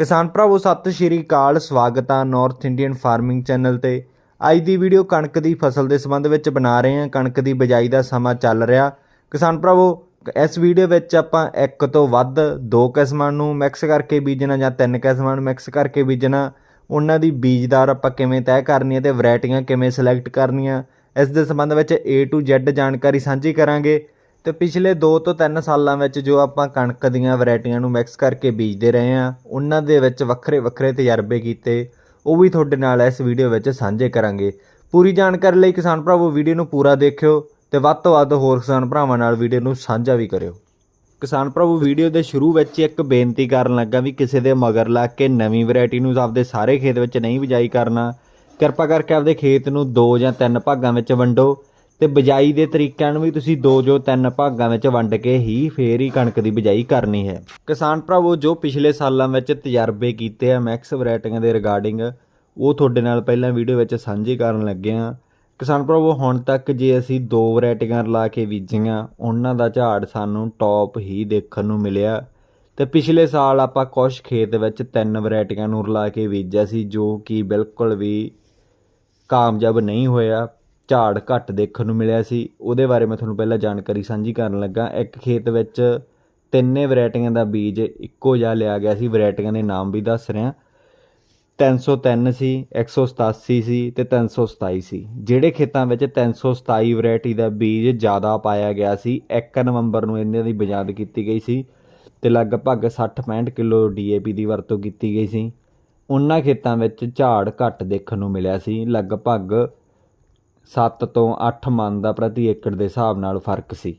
ਕਿਸਾਨ ਭਰਾਵੋ, ਸਤਿ ਸ਼੍ਰੀ ਅਕਾਲ, ਸਵਾਗਤ ਆ ਨਾਰਥ ਇੰਡੀਅਨ ਫਾਰਮਿੰਗ ਚੈਨਲ ਤੇ। ਅੱਜ ਦੀ ਵੀਡੀਓ ਕਣਕ ਦੀ ਫਸਲ ਦੇ ਸੰਬੰਧ ਵਿੱਚ ਬਣਾ ਰਹੇ ਹਾਂ। ਕਣਕ ਦੀ ਬਿਜਾਈ ਦਾ ਸਮਾਂ ਚੱਲ ਰਿਹਾ। ਕਿਸਾਨ ਭਰਾਵੋ, ਇਸ ਵੀਡੀਓ ਵਿੱਚ ਆਪਾਂ ਇੱਕ ਤੋਂ ਵੱਧ ਦੋ ਕਿਸਮਾਂ ਨੂੰ ਮਿਕਸ ਕਰਕੇ ਬੀਜਣਾ ਜਾਂ ਤਿੰਨ ਕਿਸਮਾਂ ਨੂੰ ਮਿਕਸ ਕਰਕੇ ਬੀਜਣਾ। ਉਹਨਾਂ ਦੀ ਬੀਜਦਾਰ ਆਪਾਂ ਕਿਵੇਂ ਤੈਅ ਕਰਨੀ ਹੈ ਤੇ ਵੈਰਾਈਟੀਆਂ ਕਿਵੇਂ ਸਿਲੈਕਟ ਕਰਨੀਆਂ, ਇਸ ਦੇ ਸੰਬੰਧ ਵਿੱਚ A to Z ਜਾਣਕਾਰੀ ਸਾਂਝੀ ਕਰਾਂਗੇ। ਤੇ ਪਿਛਲੇ 2 ਤੋਂ 3 ਸਾਲਾਂ ਵਿੱਚ ਜੋ ਆਪਾਂ ਕਣਕ ਦੀਆਂ ਵੈਰਾਈਟੀਆਂ ਨੂੰ ਮਿਕਸ ਕਰਕੇ ਬੀਜਦੇ ਰਹੇ ਹਾਂ, ਉਹਨਾਂ ਦੇ ਵਿੱਚ ਵੱਖਰੇ ਵੱਖਰੇ ਤਜਰਬੇ ਕੀਤੇ, ਉਹ ਵੀ ਤੁਹਾਡੇ ਨਾਲ ਇਸ ਵੀਡੀਓ ਵਿੱਚ ਸਾਂਝੇ ਕਰਾਂਗੇ। ਪੂਰੀ ਜਾਣਕਾਰੀ ਲਈ ਕਿਸਾਨ ਭਰਾਵੋ ਵੀਡੀਓ ਨੂੰ ਪੂਰਾ ਦੇਖਿਓ ਤੇ ਵੱਧ ਤੋਂ ਵੱਧ ਹੋਰ ਕਿਸਾਨ ਭਰਾਵਾਂ ਨਾਲ ਵੀਡੀਓ ਨੂੰ ਸਾਂਝਾ ਵੀ ਕਰਿਓ। ਕਿਸਾਨ ਭਰਾਵੋ ਵੀਡੀਓ ਦੇ ਸ਼ੁਰੂ ਵਿੱਚ ਹੀ ਇੱਕ ਬੇਨਤੀ ਕਰਨ ਲੱਗਾ ਵੀ ਕਿਸੇ ਦੇ ਮਗਰ ਲੱਗ ਕੇ ਨਵੀਂ ਵੈਰਾਈਟੀ ਨੂੰ ਆਪਦੇ ਸਾਰੇ ਖੇਤ ਵਿੱਚ ਨਹੀਂ ਬਿਜਾਈ ਕਰਨਾ। ਕਿਰਪਾ ਕਰਕੇ ਆਪਦੇ ਖੇਤ ਨੂੰ ਦੋ ਜਾਂ ਤਿੰਨ ਭਾਗਾਂ ਵਿੱਚ ਵੰਡੋ। ਤੇ ਬਿਜਾਈ ਦੇ ਤਰੀਕਿਆਂ ਨੂੰ ਵੀ ਤੁਸੀਂ ਦੋ ਜੋ ਤਿੰਨ ਭਾਗਾਂ ਵਿੱਚ ਵੰਡ ਕੇ ਹੀ ਫੇਰ ਹੀ ਕਣਕ ਦੀ ਬਿਜਾਈ ਕਰਨੀ ਹੈ। ਕਿਸਾਨ ਭਰਾਵੋ, ਜੋ ਪਿਛਲੇ ਸਾਲਾਂ ਵਿੱਚ ਤਜਰਬੇ ਕੀਤੇ ਆ ਮੈਕਸ ਵੈਰਾਈਟੀਆਂ ਦੇ ਰਿਗਾਰਡਿੰਗ, ਉਹ ਤੁਹਾਡੇ ਨਾਲ ਪਹਿਲਾਂ ਵੀਡੀਓ ਵਿੱਚ ਸਾਂਝੇ ਕਰਨ ਲੱਗੇ ਆ। ਕਿਸਾਨ ਭਰਾਵੋ, ਹੁਣ ਤੱਕ ਜੇ ਅਸੀਂ ਦੋ ਵੈਰਾਈਟੀਆਂ ਰਲਾ ਕੇ ਬੀਜੀਆਂ, ਉਹਨਾਂ ਦਾ ਝਾੜ ਸਾਨੂੰ ਟੌਪ ਹੀ ਦੇਖਣ ਨੂੰ ਮਿਲਿਆ। ਤੇ ਪਿਛਲੇ ਸਾਲ ਆਪਾਂ ਕੁਝ ਖੇਤ ਵਿੱਚ ਤਿੰਨ ਵੈਰਾਈਟੀਆਂ ਨੂੰ ਰਲਾ ਕੇ ਬੀਜਿਆ ਸੀ, ਜੋ ਕਿ ਬਿਲਕੁਲ ਵੀ ਕਾਮਯਾਬ ਨਹੀਂ ਹੋਇਆ। ਝਾੜ ਘੱਟ ਦੇਖਣ ਨੂੰ ਮਿਲਿਆ ਸੀ। ਉਹਦੇ ਬਾਰੇ ਮੈਂ ਤੁਹਾਨੂੰ ਪਹਿਲਾਂ ਜਾਣਕਾਰੀ ਸਾਂਝੀ ਕਰਨ ਲੱਗਾ। ਇੱਕ ਖੇਤ ਵਿੱਚ ਤਿੰਨੇ ਵੈਰਾਈਟੀਆਂ ਦਾ ਬੀਜ ਇੱਕੋ ਜਿਹਾ ਲਿਆ ਗਿਆ ਸੀ। ਵੈਰਾਈਟੀਆਂ ਦੇ ਨਾਮ ਵੀ ਦੱਸ ਰਿਹਾ। 303 ਸੀ 187 ਸੀ ਤੇ 327 ਸੀ ਜਿਹੜੇ ਖੇਤਾਂ ਵਿੱਚ 327 ਵੈਰਾਈਟੀ ਦਾ ਬੀਜ ਜ਼ਿਆਦਾ ਪਾਇਆ ਗਿਆ ਸੀ 1 ਨਵੰਬਰ ਨੂੰ ਇਹਨਾਂ ਦੀ ਬਜਾਦ ਕੀਤੀ ਗਈ ਸੀ ਤੇ ਲਗਭਗ 60-65 ਕਿਲੋ ਡੀਏਪੀ ਦੀ ਵਰਤੋਂ ਕੀਤੀ ਗਈ ਸੀ। ਉਹਨਾਂ ਖੇਤਾਂ ਵਿੱਚ ਝਾੜ ਘੱਟ ਦੇਖਣ ਨੂੰ ਮਿਲਿਆ ਸੀ। ਲਗਭਗ 7 ਤੋਂ 8 ਮਣ ਦਾ ਪ੍ਰਤੀ ਏਕੜ ਦੇ ਹਿਸਾਬ ਨਾਲ ਫ਼ਰਕ ਸੀ।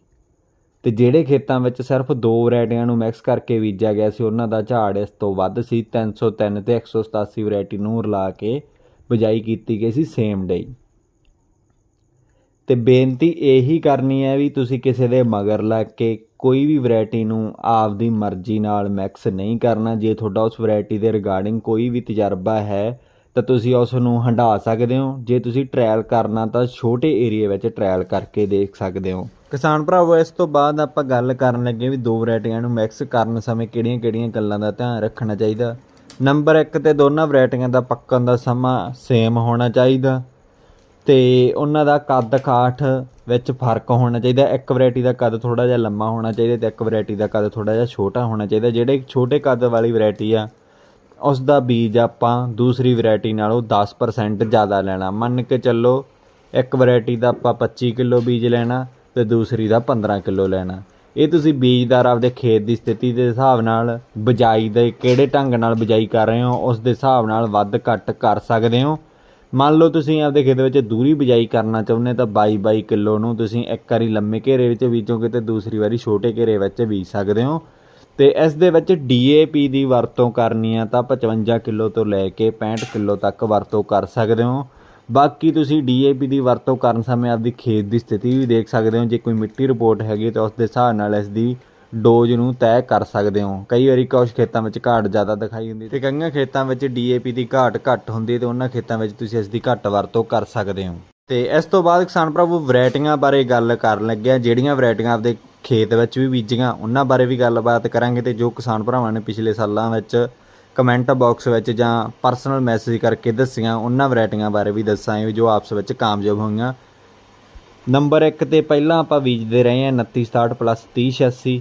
ਤੇ ਜਿਹੜੇ ਖੇਤਾਂ ਵਿੱਚ ਸਿਰਫ ਦੋ ਵੈਰਾਈਟੀਆਂ ਨੂੰ ਮਿਕਸ ਕਰਕੇ ਬੀਜਿਆ ਗਿਆ ਸੀ, ਉਹਨਾਂ ਦਾ ਝਾੜ ਇਸ ਤੋਂ ਵੱਧ ਸੀ। 303 ਤੇ 187 ਵੈਰਾਈਟੀ ਨੂੰ ਰਲਾ ਕੇ ਬਿਜਾਈ ਕੀਤੀ ਗਈ ਸੀ ਸੇਮ ਡੇ ਤੇ ਬੇਨਤੀ ਇਹੀ ਕਰਨੀ ਹੈ ਵੀ ਤੁਸੀਂ ਕਿਸੇ ਦੇ ਮਗਰ ਲੱਗ ਕੇ ਕੋਈ ਵੀ ਵੈਰਾਈਟੀ ਨੂੰ ਆਪਦੀ ਮਰਜ਼ੀ ਨਾਲ ਮਿਕਸ ਨਹੀਂ ਕਰਨਾ। ਜੇ ਤੁਹਾਡਾ ਉਸ ਵੈਰਾਈਟੀ ਦੇ ਰਿਗਾਰਡਿੰਗ ਕੋਈ ਵੀ ਤਜਰਬਾ ਹੈ ਤਾਂ ਤੁਸੀਂ ਉਸ ਨੂੰ ਹੰਢਾ ਸਕਦੇ ਹੋ। ਜੇ ਤੁਸੀਂ ਟ੍ਰਾਇਲ ਕਰਨਾ ਤਾਂ ਛੋਟੇ ਏਰੀਆ ਵਿੱਚ ਟ੍ਰਾਇਲ ਕਰਕੇ ਦੇਖ ਸਕਦੇ ਹੋ। ਕਿਸਾਨ ਭਰਾਵੋ, ਇਸ ਤੋਂ ਬਾਅਦ ਆਪਾਂ ਗੱਲ ਕਰਨ ਲੱਗੇ ਵੀ ਦੋ ਵੈਰਾਈਟੀਆਂ ਨੂੰ ਮਿਕਸ ਕਰਨ ਸਮੇਂ ਕਿਹੜੀਆਂ-ਕਿਹੜੀਆਂ ਗੱਲਾਂ ਦਾ ਧਿਆਨ ਰੱਖਣਾ ਚਾਹੀਦਾ। ਨੰਬਰ 1 ਤੇ ਦੋਨਾਂ ਵੈਰਾਈਟੀਆਂ ਦਾ ਪੱਕਣ ਦਾ ਸਮਾਂ ਸੇਮ ਹੋਣਾ ਚਾਹੀਦਾ ਤੇ ਉਹਨਾਂ ਦਾ ਕੱਦ ਕਾਠ ਵਿੱਚ ਫ਼ਰਕ ਹੋਣਾ ਚਾਹੀਦਾ। ਇੱਕ ਵੈਰਾਈਟੀ ਦਾ ਕੱਦ ਥੋੜਾ ਜਿਹਾ ਲੰਮਾ ਹੋਣਾ ਚਾਹੀਦਾ ਤੇ ਇੱਕ ਵੈਰਾਈਟੀ ਦਾ ਕੱਦ ਥੋੜਾ ਜਿਹਾ ਛੋਟਾ ਹੋਣਾ ਚਾਹੀਦਾ। ਜਿਹੜੇ ਛੋਟੇ ਕੱਦ ਵਾਲੀ ਵੈਰਾਈਟੀ ਆ ਉਸ ਦਾ ਬੀਜ ਆਪਾਂ ਦੂਸਰੀ ਵੈਰਾਈਟੀ ਨਾਲੋਂ 10% ਜ਼ਿਆਦਾ ਲੈਣਾ। ਮੰਨ ਕੇ ਚੱਲੋ, ਇੱਕ ਵੈਰਾਈਟੀ ਦਾ ਆਪਾਂ 25 ਕਿਲੋ ਬੀਜ ਲੈਣਾ ਤੇ ਦੂਸਰੀ ਦਾ 15 ਕਿਲੋ ਲੈਣਾ। ਇਹ ਤੁਸੀਂ ਬੀਜਦਾਰ ਆਪਦੇ ਖੇਤ ਦੀ ਸਥਿਤੀ ਦੇ ਹਿਸਾਬ ਨਾਲ, ਬਿਜਾਈ ਦੇ ਕਿਹੜੇ ਢੰਗ ਨਾਲ ਬਿਜਾਈ ਕਰ ਰਹੇ ਹੋ, ਉਸ ਦੇ ਹਿਸਾਬ ਨਾਲ ਵੱਧ ਘੱਟ ਕਰ ਸਕਦੇ ਹੋ। ਮੰਨ ਲਓ ਤੁਸੀਂ ਆਪਦੇ ਖੇਤ ਵਿੱਚ ਦੂਰੀ ਬਿਜਾਈ ਕਰਨਾ ਚਾਹੁੰਦੇ ਤਾਂ 22 22 ਕਿਲੋ ਨੂੰ ਤੁਸੀਂ ਇੱਕ ਵਾਰੀ ਲੰਮੇ ਘੇਰੇ ਵਿੱਚ ਬੀਜੋਗੇ ਤੇ ਦੂਸਰੀ ਵਾਰੀ ਛੋਟੇ ਘੇਰੇ ਵਿੱਚ ਬੀਜ ਸਕਦੇ ਹੋ। ਤੇ ਇਸ ਦੇ ਵਿੱਚ ਡੀਏਪੀ ਦੀ ਵਰਤੋਂ ਕਰਨੀ ਆ, ਤਾਂ 55 ਕਿਲੋ ਤੋਂ ਲੈ ਕੇ 65 ਕਿਲੋ ਤੱਕ ਵਰਤੋਂ ਕਰ ਸਕਦੇ ਹੋ। ਬਾਕੀ ਤੁਸੀਂ ਡੀਏਪੀ ਦੀ ਵਰਤੋਂ ਕਰਨ ਸਮੇਂ ਆਪਦੀ ਖੇਤ ਦੀ ਸਥਿਤੀ ਵੀ ਦੇਖ ਸਕਦੇ ਹੋ। ਜੇ ਕੋਈ ਮਿੱਟੀ ਰਿਪੋਰਟ ਹੈਗੀ ਤਾਂ ਉਸ ਦੇ ਹਿਸਾਬ ਨਾਲ ਇਸ ਦੀ ਡੋਜ਼ ਨੂੰ ਤੈਅ ਕਰ ਸਕਦੇ ਹੋ। ਕਈ ਵਾਰੀ ਕੁਝ ਖੇਤਾਂ ਵਿੱਚ ਘਾਟ ਜ਼ਿਆਦਾ ਦਿਖਾਈ ਹੁੰਦੀ ਤੇ ਕਈਆਂ ਖੇਤਾਂ ਵਿੱਚ ਡੀਏਪੀ ਦੀ ਘਾਟ ਘੱਟ ਹੁੰਦੀ ਤੇ ਉਹਨਾਂ ਖੇਤਾਂ ਵਿੱਚ ਤੁਸੀਂ ਇਸ ਦੀ ਘੱਟ ਵਰਤੋਂ ਕਰ ਸਕਦੇ ਹੋ। ਤੇ ਇਸ ਤੋਂ ਬਾਅਦ ਕਿਸਾਨ ਭਰਾਵੋ, ਵੈਰਾਈਟੀਆਂ ਬਾਰੇ ਗੱਲ ਕਰਨ ਲੱਗਿਆ ਜਿਹੜੀਆਂ ਵੈਰਾਈਟੀਆਂ ਆਪਦੇ ਖੇਤ ਵਿੱਚ ਵੀ ਬੀਜੀਆਂ। ਉਹਨਾਂ ਬਾਰੇ ਵੀ ਗੱਲਬਾਤ ਕਰਾਂਗੇ ਤੇ ਜੋ ਕਿਸਾਨ ਭਰਾਵਾਂ ਨੇ ਪਿਛਲੇ ਸਾਲਾਂ ਵਿੱਚ ਕਮੈਂਟ ਬਾਕਸ ਵਿੱਚ ਜਾਂ ਪਰਸਨਲ ਮੈਸੇਜ ਕਰਕੇ ਦੱਸੀਆਂ, ਉਹਨਾਂ ਵੈਰਾਈਟੀਆਂ ਬਾਰੇ ਵੀ ਦੱਸਾਂਗੇ ਜੋ ਆਪਸ ਵਿੱਚ ਕਾਮਯਾਬ ਹੋਈਆਂ। ਨੰਬਰ 1 ਤੇ ਪਹਿਲਾਂ ਆਪਾਂ ਬੀਜਦੇ ਰਹੇ ਹਾਂ 2967 ਪਲੱਸ 3086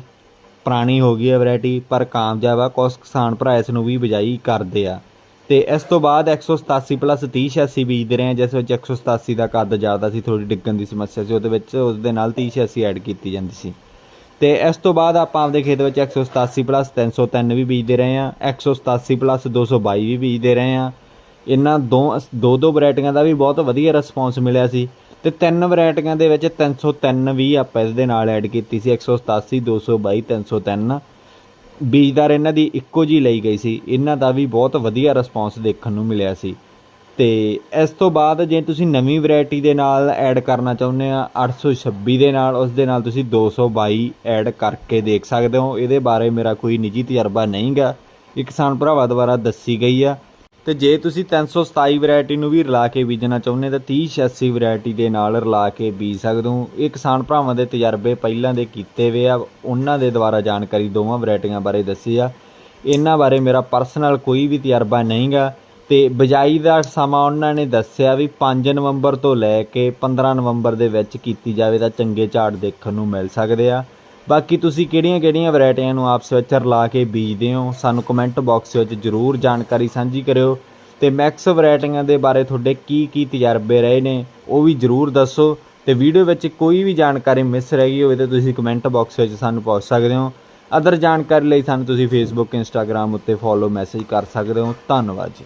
ਪੁਰਾਣੀ ਹੋ ਗਈ ਹੈ ਵੈਰਾਈਟੀ, ਪਰ ਕਾਮਯਾਬ ਆ। ਕੁਝ ਕਿਸਾਨ ਭਰਾ ਇਸ ਨੂੰ ਵੀ ਬਿਜਾਈ ਕਰਦੇ ਆ। ਤੇ ਇਸ ਤੋਂ ਬਾਅਦ 187 ਪਲੱਸ 3086 ਬੀਜਦੇ ਰਹੇ ਹਾਂ, ਜਿਸ ਵਿੱਚ 187 ਦਾ ਕੱਦ ਜ਼ਿਆਦਾ ਸੀ ਥੋੜੀ ਡਿੱਗਣ ਦੀ ਸਮੱਸਿਆ ਸੀ, ਉਹਦੇ ਵਿੱਚ ਉਸ ਦੇ ਨਾਲ 3086 ਐਡ ਕੀਤੀ ਜਾਂਦੀ ਸੀ। ਤੇ ਇਸ ਤੋਂ ਬਾਅਦ ਆਪਾਂ ਆਪਦੇ ਖੇਤ ਵਿੱਚ 187 ਪਲੱਸ 303 ਵੀ ਬੀਜਦੇ ਰਹੇ ਹਾਂ 187 ਪਲੱਸ 222 ਵੀ ਬੀਜਦੇ ਰਹੇ ਹਾਂ। ਇਹਨਾਂ ਦੋ ਦੋ ਦੋ ਵੈਰਾਈਟੀਆਂ ਦਾ ਵੀ ਬਹੁਤ ਵਧੀਆ ਰਿਸਪੌਂਸ ਮਿਲਿਆ ਸੀ ਤੇ ਤਿੰਨ ਵੈਰਾਈਟੀਆਂ ਦੇ ਵਿੱਚ 303 ਵੀ ਆਪਾਂ ਇਸ ਦੇ ਨਾਲ ਐਡ ਕੀਤੀ ਸੀ 187 222 303 ਬੀਜਦਾਰ ਇਹਨਾਂ ਦੀ ਇੱਕੋ ਜੀ ਲਈ ਗਈ ਸੀ। ਇਹਨਾਂ ਦਾ ਵੀ ਬਹੁਤ ਵਧੀਆ ਰਿਸਪੌਂਸ ਦੇਖਣ ਨੂੰ ਮਿਲਿਆ ਸੀ। ਅਤੇ ਇਸ ਤੋਂ ਬਾਅਦ ਜੇ ਤੁਸੀਂ ਨਵੀਂ ਵਰਾਇਟੀ ਦੇ ਨਾਲ ਐਡ ਕਰਨਾ ਚਾਹੁੰਦੇ ਆ 826 ਦੇ ਨਾਲ, ਉਸ ਦੇ ਨਾਲ ਤੁਸੀਂ 222 ਐਡ ਕਰਕੇ ਦੇਖ ਸਕਦੇ ਹੋ। ਇਹਦੇ ਬਾਰੇ ਮੇਰਾ ਕੋਈ ਨਿੱਜੀ ਤਜਰਬਾ ਨਹੀਂ ਗਾ ਇਹ ਕਿਸਾਨ ਭਰਾਵਾਂ ਦੁਆਰਾ ਦੱਸੀ ਗਈ ਆ। ਤੇ ਜੇ ਤੁਸੀਂ 327 ਵੈਰਾਈਟੀ ਨੂੰ ਵੀ ਰਲਾ ਕੇ ਬੀਜਣਾ ਚਾਹੁੰਦੇ ਤਾਂ 3086 ਵੈਰਾਈਟੀ ਦੇ ਨਾਲ ਰਲਾ ਕੇ ਬੀਜ ਸਕਦੇ ਹੋ। ਇਹ ਕਿਸਾਨ ਭਰਾਵਾਂ ਦੇ ਤਜਰਬੇ ਪਹਿਲਾਂ ਦੇ ਕੀਤੇ ਹੋਏ ਆ। ਉਹਨਾਂ ਦੇ ਦੁਆਰਾ ਜਾਣਕਾਰੀ ਦੋਵਾਂ ਵੈਰਾਈਟੀਆਂ ਬਾਰੇ ਦੱਸੀ ਆ। ਇਹਨਾਂ ਬਾਰੇ ਮੇਰਾ ਪਰਸਨਲ ਕੋਈ ਵੀ ਤਜਰਬਾ ਨਹੀਂਗਾ। ਅਤੇ ਬਿਜਾਈ ਦਾ ਸਮਾਂ ਉਹਨਾਂ ਨੇ ਦੱਸਿਆ ਵੀ ਪੰਜ ਨਵੰਬਰ ਤੋਂ ਲੈ ਕੇ 15 ਨਵੰਬਰ ਦੇ ਵਿੱਚ ਕੀਤੀ ਜਾਵੇ ਤਾਂ ਚੰਗੇ ਝਾੜ ਦੇਖਣ ਨੂੰ ਮਿਲ ਸਕਦੇ ਆ। ਬਾਕੀ ਤੁਸੀਂ ਕਿਹੜੀਆਂ-ਕਿਹੜੀਆਂ ਵੈਰਾਈਟੀਆਂ ਨੂੰ ਆਪਸ ਵਿੱਚ ਰਲਾ ਕੇ ਬੀਜਦੇ ਹੋ, ਸਾਨੂੰ ਕਮੈਂਟ ਬਾਕਸ ਵਿੱਚ ਜਰੂਰ ਜਾਣਕਾਰੀ ਸਾਂਝੀ ਕਰਿਓ। ਤੇ ਮੈਕਸ ਵੈਰਾਈਟੀਆਂ ਦੇ ਬਾਰੇ ਤੁਹਾਡੇ ਕੀ ਕੀ ਤਜਰਬੇ ਰਹੇ ਨੇ, ਉਹ ਵੀ ਜਰੂਰ ਦੱਸੋ। ਤੇ ਵੀਡੀਓ ਵਿੱਚ ਕੋਈ ਵੀ ਜਾਣਕਾਰੀ ਮਿਸ ਰਹਿ ਗਈ ਹੋਵੇ ਤਾਂ ਤੁਸੀਂ ਕਮੈਂਟ ਬਾਕਸ ਵਿੱਚ ਸਾਨੂੰ ਪੁੱਛ ਸਕਦੇ ਹੋ। ਅਦਰ ਜਾਣਕਾਰੀ ਲਈ ਸਾਨੂੰ ਤੁਸੀਂ ਫੇਸਬੁੱਕ ਇੰਸਟਾਗ੍ਰam ਉੱਤੇ ਫੋਲੋ ਮੈਸੇਜ ਕਰ ਸਕਦੇ ਹੋ। ਧੰਨਵਾਦ ਜੀ।